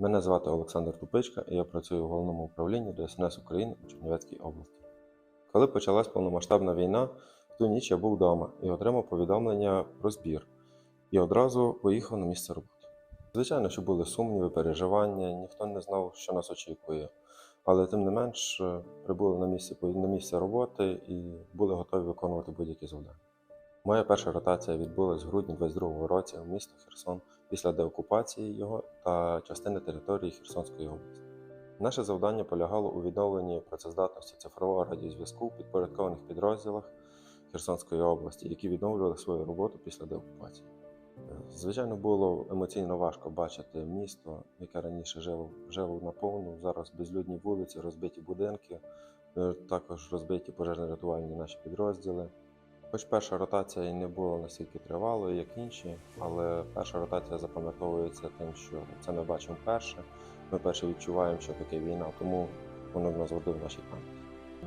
Мене звати Олександр Тупичка і я працюю в головному управлінні ДСНС України у Чернівецькій області. Коли почалась повномасштабна війна, в ту ніч я був вдома і отримав повідомлення про збір і одразу поїхав на місце роботи. Звичайно, що були сумніви, переживання, ніхто не знав, що нас очікує. Але тим не менш е, прибули на місце, на місце роботи і були готові виконувати будь-які завдання. Моя перша ротація відбулась в грудні 22-го році в місто Херсон після деокупації його та частини території Херсонської області. Наше завдання полягало у відновленні працездатності цифрового радіозв'язку в підпорядкованих підрозділах Херсонської області, які відновлювали свою роботу після деокупації. Е, Звичайно, було емоційно важко бачити місто, яке раніше жило, жило наповну, зараз безлюдні вулиці, розбиті будинки, е, також розбиті пожежно-рятувальні наші підрозділи. Хоч перша ротація і не була настільки тривалою, як інші, але перша ротація запам'ятовується тим, що це ми бачимо перше. Ми перше відчуваємо, що таке війна, тому воно в нас завжди в нашій пам'яті.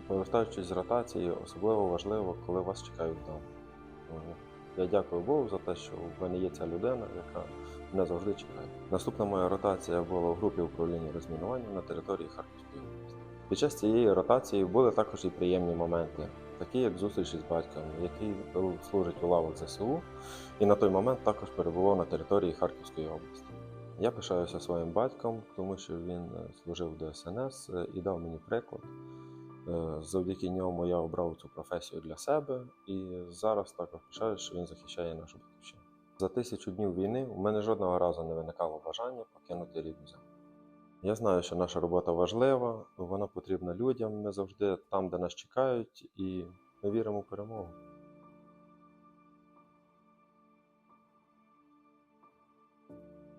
Повертаючись з ротації, особливо важливо, коли вас чекають вдома. Е, Я дякую Богу за те, що в мене є ця людина, яка мене завжди чекає. Наступна моя ротація була в групі управління розмінування на території Харківської області. Під час цієї ротації були також і приємні моменти, такі як зустріч із батьком, який служить у лавах ЗСУ, і на той момент також перебував на території Харківської області. Я пишаюся своїм батьком, тому що він е, служив в ДСНС е, і дав мені приклад. Е, Завдяки ньому я обрав цю професію для себе і зараз також пишаюся, що він захищає нашу батьківщину. За тисячу днів війни у мене жодного разу не виникало бажання покинути рідну землю. Я знаю, що наша робота важлива, вона потрібна людям. Ми завжди там, де нас чекають, і ми віримо в перемогу.